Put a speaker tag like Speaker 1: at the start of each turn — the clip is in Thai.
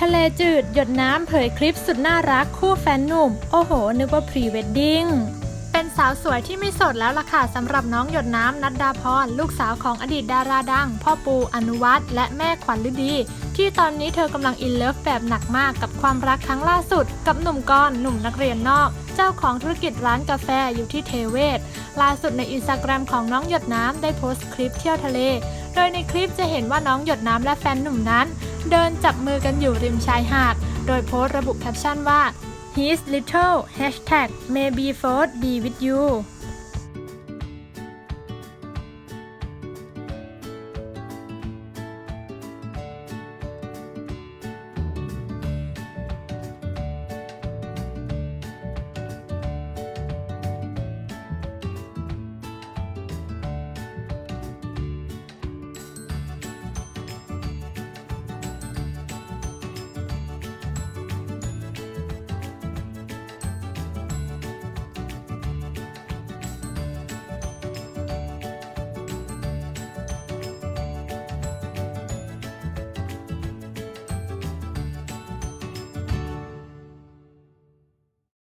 Speaker 1: ทะเลจืดหยดน้ำเผยคลิปสุดน่ารักคู่แฟนหนุ่ม โอ้โห นึกว่าพรีเวดดิ้งเป็นสาวสวยที่ไม่โสดแล้วล่ะค่ะสำหรับน้องหยดน้ำนัดดาพร ลูกสาวของอดีตดาราดัง พ่อปูอนุวัฒน์และแม่ขวัญฤดี ที่ตอนนี้เธอกำลังอินเลิฟแบบหนักมากกับความรักครั้งล่าสุด กับหนุ่มกรณ์หนุ่มนักเรียนนอก เจ้าของธุรกิจร้านกาแฟอยู่ที่เทเวศ ล่าสุดในอินสตาแกรมของน้องหยดน้ำได้โพสต์คลิปเที่ยวทะเล โดยในคลิปจะเห็นว่าน้องหยดน้ำและแฟนหนุ่มนั้น เดินจับมือกันอยู่ริมชายหาด โดยโพสต์ระบุแคปชั่นว่า He's little hashtag maybe first be with you